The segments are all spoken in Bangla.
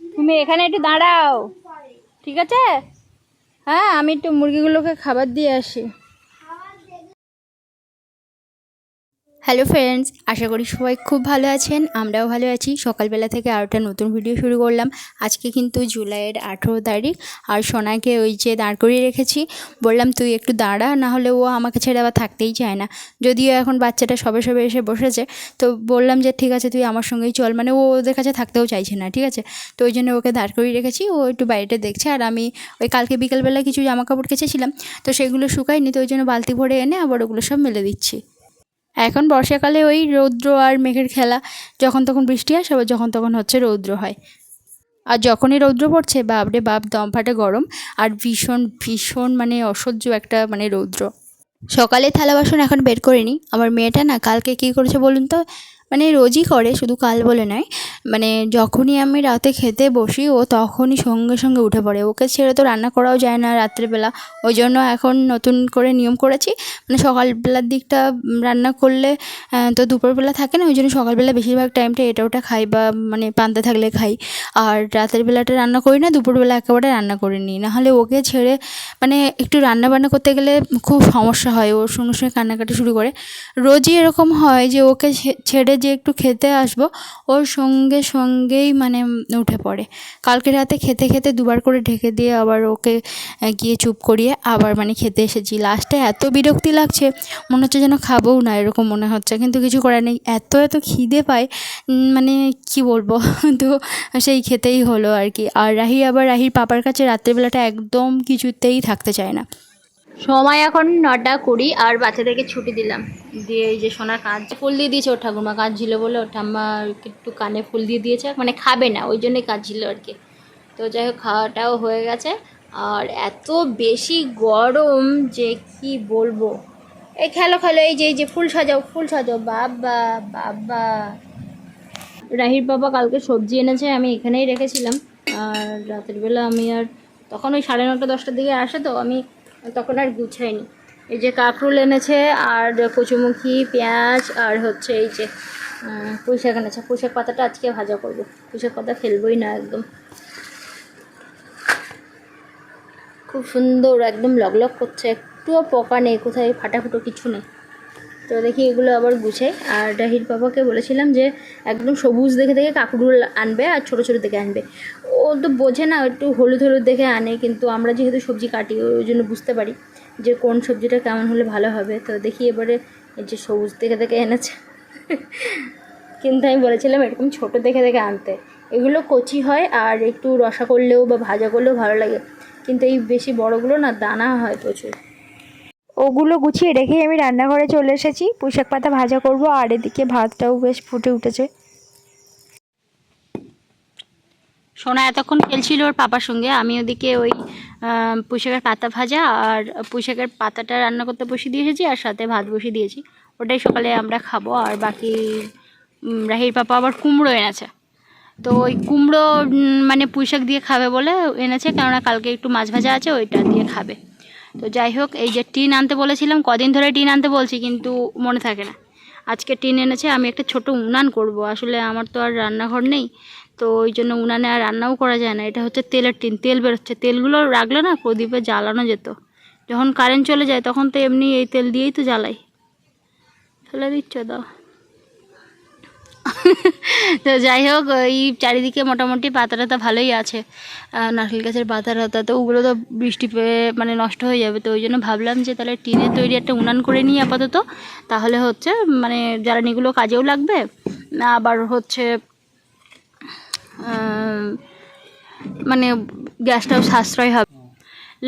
তুমি এখানে একটু দাঁড়াও। ঠিক আছে? হ্যাঁ আমি একটু মুরগিগুলোকে খাবার দিয়ে আসি। হ্যালো ফ্রেন্ডস আশা করি সবাই খুব ভালো আছেন, আমরাও ভালো আছি। সকালবেলা থেকে আর একটা নতুন ভিডিও শুরু করলাম। আজকে কিন্তু জুলাইয়ের আঠেরো তারিখ, আর সোনাকে ওই যে দাঁড় করিয়ে রেখেছি। বললাম, তুই একটু দাঁড়া, না হলে ও আমাকে ছেড়ে আবার থাকতেই চায় না। যদিও এখন বাচ্চাটা সবে সবে এসে বসেছে, তো বললাম যে, ঠিক আছে, তুই আমার সঙ্গেই চল। মানে ও ওদের কাছে থাকতেও চাইছে না, ঠিক আছে? তো ওই জন্য ওকে দাঁড় করিয়ে রেখেছি, ও একটু বাইরেটা দেখছে। আর আমি ওই কালকে বিকেলবেলা কিছু জামা কাপড় কেচেছিলাম, তো সেগুলো শুকায়নি, তো ওই জন্য বালতি ভরে এনে আবার ওগুলো সব মেলে দিচ্ছি। এখন বর্ষাকালে ওই রৌদ্র আর মেঘের খেলা, যখন তখন বৃষ্টি আসে আবার যখন তখন হচ্ছে রৌদ্র হয়। আর যখনই রৌদ্র পড়ছে, বাপরে বাপ, দম ফাটে গরম, আর ভীষণ ভীষণ মানে অসহ্য একটা মানে রৌদ্র। সকালে থালা বাসন এখন বের করে নিই আমার মেয়েটা না, কালকে কি করেছে বলুন তো? মানে রোজই করে, শুধু কাল বলে নয়। মানে যখনই আমি রাতে খেতে বসি, ও তখনই সঙ্গে সঙ্গে উঠে পড়ে। ওকে ছেড়ে তো রান্না করাও যায় না রাত্রেবেলা। ওই জন্য এখন নতুন করে নিয়ম করেছি। মানে সকালবেলার দিকটা রান্না করলে তো দুপুরবেলা থাকে না, ওই জন্য সকালবেলা বেশিরভাগ টাইমটা এটা ওটা খাই বা মানে পান্তা থাকলে খাই। আর রাতের বেলাটা রান্না করি না, দুপুরবেলা একেবারে রান্না করে নিই। নাহলে ওকে ছেড়ে মানে একটু রান্না বান্না করতে গেলে খুব সমস্যা হয়। ওর সঙ্গে সঙ্গে কান্নাকাটি শুরু করে। রোজই এরকম হয় যে ওকে ছেড়ে যে একটু খেতে আসব, ওর সঙ্গে সঙ্গেই মানে উঠে পড়ে। কালকে রাতে খেতে খেতে দুবার করে ঢেকে দিয়ে আবার ওকে গিয়ে চুপ করিয়ে আবার মানে খেতে এসেছি। লাস্টে এত বিরক্তি লাগছে, মনে হচ্ছে যেন খাবোও না, এরকম মনে হচ্ছে। কিন্তু কিছু করার নেই। এত এত খিদে পায় মানে কি বলব? তো সেই খেতেই হলো আর কি। আর রাহি আবার রাহির পাপার কাছে রাত্রেবেলাটা একদম কিছুতেই থাকতে চায় না। সময় এখন নটা কুড়ি, আর বাচ্চাদেরকে ছুটি দিলাম। দিয়ে এই যে সোনার কাঁচ ফুল দিয়ে দিয়েছে ওর ঠাকুমা। কাঁচ ছিল বলে ওর ঠাম্মা একটু কানে ফুল দিয়ে দিয়েছে। মানে খাবে না, ওই জন্যই কাঁচ ছিল আর কি। তো যাই হোক, খাওয়াটাও হয়ে গেছে। আর এত বেশি গরম যে কি বলব। এই খেলো খেলো, এই যে এই যে, ফুল সাজাও ফুল সাজাও। বাবা বাবা। রাহির বাবা কালকে সবজি এনেছে, আমি এখানেই রেখেছিলাম। আর রাতের বেলা আমি আর, তখন ওই সাড়ে নটা, দশটার দিকে আসে তো, আমি তখন আর গুছাইনি এই যে কাঁকরোল এনেছে আর কচুমুখি পেঁয়াজ আর হচ্ছে এই যে আহ, পুঁই শাক এনেছে। পুঁই শাক পাতাটা আজকে ভাজা করব। পুঁই শাক পাতা ফেলবোই না একদম। খুব সুন্দর একদম লগলগ করছে। একটুও পোকা নেই কোথায় ফাটাফুটো কিছু নেই। তো দেখি এগুলো আবার গুছাই। আর ডাহির বাবাকে বলেছিলাম যে একদম সবুজ দেখে দেখে কাকুরুল আনবে আর ছোটো ছোটো দেখে আনবে। ও তো বোঝে না, একটু হলুদ হলুদ দেখে আনে, কিন্তু আমরা যেহেতু সবজি কাটি, ওই জন্য বুঝতে পারি যে কোন সবজিটা কেমন হলে ভালো হবে। তো দেখি এবারে এই যে সবুজ দেখে দেখে এনেছে। কিন্তু আমি বলেছিলাম এরকম ছোট দেখে দেখে আনতে। এগুলো কচি হয় আর একটু রসা করলেও বা ভাজা করলেও ভালো লাগে। কিন্তু এই বেশি বড়গুলো না, দানা হয় প্রচুর। ওগুলো গুছিয়ে রেখে আমি রান্নাঘরে চলে এসেছি। পুঁইশাক পাতা ভাজা করব আর এদিকে ভাতটাও বেশ ফুটে উঠেছে। সোনা এতক্ষণ খেলছিল ওর পাপার সঙ্গে। আমি ওদিকে ওই পুঁইশাকের পাতা ভাজা আর পুঁইশাকের পাতাটা রান্না করতে বসিয়ে দিয়ে এসেছি আর সাথে ভাত বসিয়ে দিয়েছি। ওটাই সকালে আমরা খাব আর বাকি রাহির পাপা আবার কুমড়ো এনেছে। তো ওই কুমড়ো মানে পুঁইশাক দিয়ে খাবে বলে এনেছে কেননা কালকে একটু মাছ ভাজা আছে, ওইটা দিয়ে খাবে। তো যাই হোক, এই যে টিন আনতে বলেছিলাম, কদিন ধরে টিন আনতে বলছি কিন্তু মনে থাকে না। আজকে টিন এনেছে, আমি একটা ছোট উনান করব। আসলে আমার তো আর রান্নাঘর নেই। তো ওই জন্য উনানে আর রান্নাও করা যায় না। এটা হচ্ছে তেলের টিন। তেল বেরোচ্ছে। তেলগুলো রাখলে না প্রদীপে জ্বালানো যেত। যখন কারেন্ট চলে যায় তখন তো এমনি এই তেল দিয়েই তো জ্বালাই। ফেলে দিচ্ছ দাও তো যাই হোক, এই চারিদিকে মোটামুটি পাতা টাতা ভালোই আছে। নারকেল গাছের পাতা টাতা তো ওগুলো তো বৃষ্টি পেয়ে মানে নষ্ট হয়ে যাবে। তো ওই জন্য ভাবলাম যে তাহলে টিনের তৈরি একটা উনান করে নিই আপাতত। তাহলে হচ্ছে মানে জ্বালানিগুলো কাজেও লাগবে। আবার হচ্ছে মানে গ্যাসটাও সাশ্রয় হবে।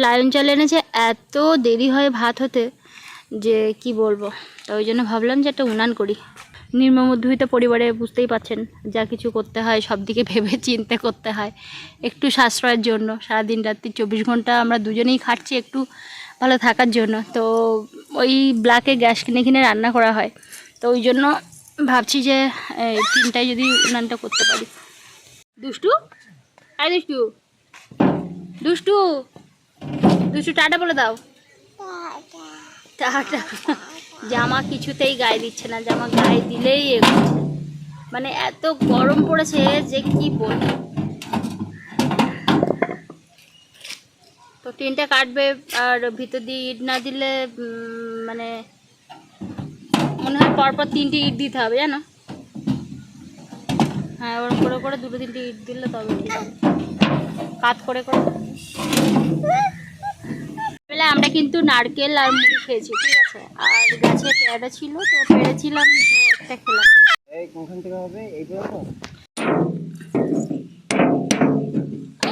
লায়ন চাল এনেছে এত দেরি হয় ভাত হতে যে কি বলব? তো ওই জন্য ভাবলাম যে একটা উনান করি। নিম্ন মধ্যবিত্ত পরিবারে বুঝতেই পাচ্ছেন, যা কিছু করতে হয়, সব দিকে ভেবে চিন্তে করতে হয়। একটু সাশ্রয়ের জন্য, সারাদিন রাত্রি চব্বিশ ঘণ্টা আমরা দুজনেই খাটছি একটু ভালো থাকার জন্য। তো ওই ব্ল্যাকে গ্যাস কিনে কিনে রান্না করা হয়। তো ওই জন্য ভাবছি যে তিনটায় যদি উনানটা করতে পারি। দুষ্টু? আয় দুষ্টু। দুষ্টু। দুষ্টু, টাটা বলে দাও। টাটা। জামা কিছুতেই গায়ে দিচ্ছে না, জামা গায়ে দিলেই এ করছে। মানে এত গরম পড়েছে যে কি বলব তো টিনটা কাটবে, আর ভিতর দিয়ে ইট না দিলে মানে মনে হয় পরপর তিনটে ইট দিতে হবে, জানো? হ্যাঁ ওরকম করে করে দুটো তিনটে ইট দিলে তবে কাত করে করে। বেলা আমরা কিন্তু নারকেল আর মুড়ি খেয়েছি ঠিক আছে? আর গাছে পেয়ারা ছিল তো পেরেছিলাম তো একটা খেলাম। এই কোনখান থেকে হবে? তো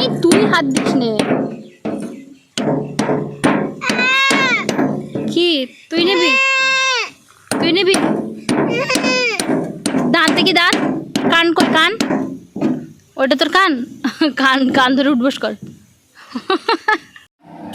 এই তুই হাত দিস নে। কি? তুই নিবি? তুই নিবি? দাঁত দেখি দাঁত। কান কই কান? ওটা তোর কান? কান কান ধরে উঠবস কর।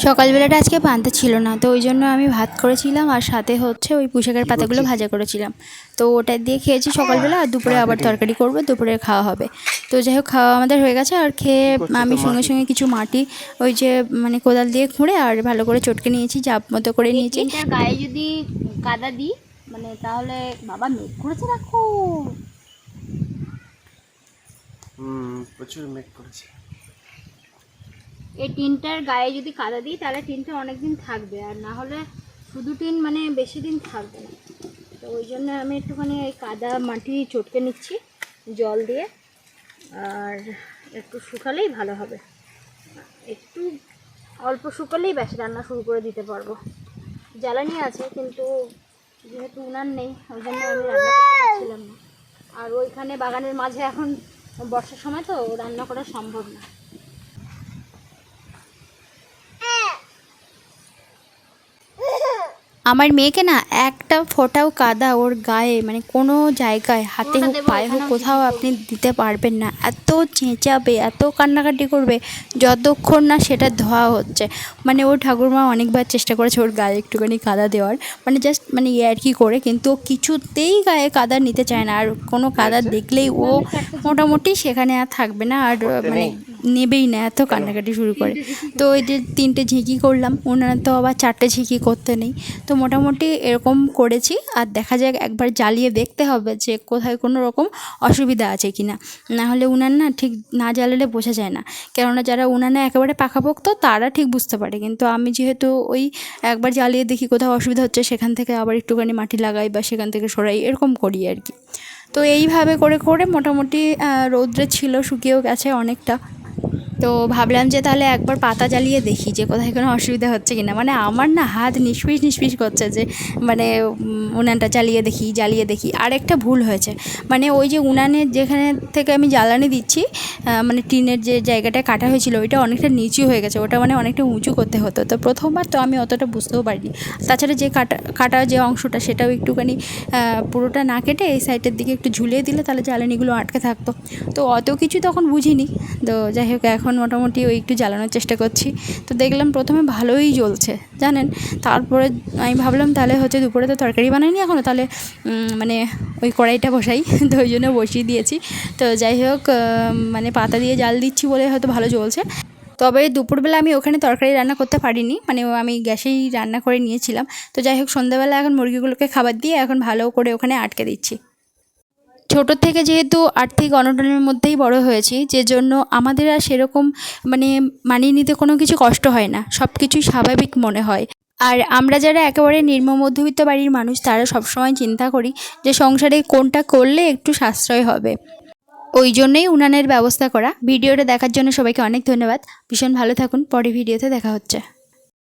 সকালবেলাটা আজকে পান্তা ছিল না তো ওই জন্য আমি ভাত করেছিলাম আর সাথে হচ্ছে ওই পুষাকের পাতাগুলো ভাজা করেছিলাম। তো ওটা দিয়ে খেয়েছি সকালবেলা আর দুপুরে আবার তরকারি করব দুপুরে খাওয়া হবে। তো যাই হোক খাওয়া আমাদের হয়ে গেছে আর খেয়ে আমি সঙ্গে সঙ্গে কিছু মাটি ওই যে মানে কোদাল দিয়ে খুঁড়ে আর ভালো করে চটকে নিয়েছি চাপ মতো করে নিয়েছি। গায়ে যদি কাদা দিই মানে তাহলে বাবা মেঘ করেছে রাখো প্রচুর মেঘ করেছে। এই টিনটার গায়ে যদি কাদা দিই, তাহলে টিনটা অনেক দিন থাকবে, আর না হলে শুধু টিন মানে বেশি দিন থাকবে না। তো ওই জন্য আমি একটুখানি এই কাদা মাটি চটকে নিচ্ছি, জল দিয়ে, আর একটু শুকালেই ভালো হবে। একটু অল্প শুকালেই ব্যাস, রান্না শুরু করে দিতে পারব। জ্বালানি আছে, কিন্তু যেহেতু উনার নেই, ওই জন্য আমি রান্না করতে পারছিলাম না। আর ওইখানে বাগানের মাঝে এখন বর্ষার সময় তো রান্না করা সম্ভব না। আমার মেয়েকে না একটা ফোটাও কাদা ওর গায়ে মানে কোনো জায়গায় হাতে হোক পায়ে হোক কোথাও আপনি দিতে পারবেন না। এত চেঁচাবে এত কান্নাকাটি করবে যতক্ষণ না সেটা ধোয়া হচ্ছে। মানে ওর ঠাকুরমা অনেকবার চেষ্টা করেছে ওর গায়ে একটুখানি কাদা দেওয়ার। মানে জাস্ট মানে ইয়ে আর ইয়ার্কি করে কিন্তু ও কিছুতেই গায়ে কাদা নিতে চায় না। আর কোনো কাদা দেখলেই ও মোটামুটি সেখানে আর থাকবে না। আর মানে নেবেই না, এত কান্নাকাটি শুরু করে। তো ওই যে তিনটে ঝিঁকি করলাম, ওনারা তো আবার চারটে ঝিঁকি করতে নেই। তো মোটামুটি এরকম করেছি, আর দেখা যাক একবার জ্বালিয়ে দেখতে হবে যে কোথায় কোনো রকম অসুবিধা আছে কি না হলে উনান না ঠিক না জ্বালালে বোঝা যায় না। কেননা যারা উনানে একেবারে পাকাপোক্ত তারা ঠিক বুঝতে পারে। কিন্তু আমি যেহেতু ওই একবার জ্বালিয়ে দেখি কোথাও অসুবিধা হচ্ছে, সেখান থেকে আবার একটুখানি মাটি লাগাই বা সেখান থেকে সরাই, এরকম করি আর কি। তো এইভাবে করে করে মোটামুটি রৌদ্রে ছিল, শুকিয়েও গেছে অনেকটা। তো ভাবলাম যে তাহলে একবার পাতা জ্বালিয়ে দেখি যে কোথায় কোনো অসুবিধা হচ্ছে কি না মানে আমার না হাত নিষ্পিস নিষ্পিস করছে যে মানে উনানটা জ্বালিয়ে দেখি জ্বালিয়ে দেখি। আর একটা ভুল হয়েছে। মানে ওই যে উনানের যেখানে থেকে আমি জ্বালানি দিচ্ছি মানে টিনের যে জায়গাটা কাটা হয়েছিল, ওইটা অনেকটা নিচু হয়ে গেছে। ওটা মানে অনেকটা উঁচু করতে হতো। তো প্রথমবার তো আমি অতটা বুঝতেও পারিনি। তাছাড়া যে কাটা কাটা যে অংশটা, সেটাও একটুখানি পুরোটা না কেটে এই সাইডের দিকে একটু ঝুলিয়ে দিলে তাহলে জ্বালানিগুলো আটকে থাকতো। তো অত কিছু তখন বুঝিনি। তো যাই হোক, এখন মোটামুটি ওই একটু জ্বালানোর চেষ্টা করছি। তো দেখলাম প্রথমে ভালোই জ্বলছে, জানেন? তারপরে আমি ভাবলাম তাহলে হচ্ছে দুপুরে তো তরকারি বানাইনি এখনও তাহলে মানে ওই কড়াইটা বসাই। তো ওই জন্য বসিয়ে দিয়েছি। তো যাই হোক মানে পাতা দিয়ে জাল দিচ্ছি বলে হয়তো ভালো জ্বলছে। তবে দুপুরবেলা আমি ওখানে তরকারি রান্না করতে পারিনি মানে আমি গ্যাসেই রান্না করে নিয়েছিলাম। তো যাই হোক, সন্ধ্যাবেলা এখন মুরগিগুলোকে খাবার দিয়ে এখন ভালো করে ওখানে আটকে দিচ্ছি। ছোটোর থেকে যেহেতু আর্থিক অনটনের মধ্যেই বড় হয়েছি যে জন্য আমাদের আর সেরকম মানে মানিয়ে নিতে কোনো কিছু কষ্ট হয় না সব কিছুই স্বাভাবিক মনে হয়। আর আমরা যারা একেবারে নিম্ন মধ্যবিত্ত বাড়ির মানুষ, তারা সবসময় চিন্তা করি যে সংসারে কোনটা করলে একটু সাশ্রয় হবে। ওই জন্যই উনানের ব্যবস্থা করা। ভিডিওটা দেখার জন্য সবাইকে অনেক ধন্যবাদ। ভীষণ ভালো থাকুন। পরে ভিডিওতে দেখা হচ্ছে।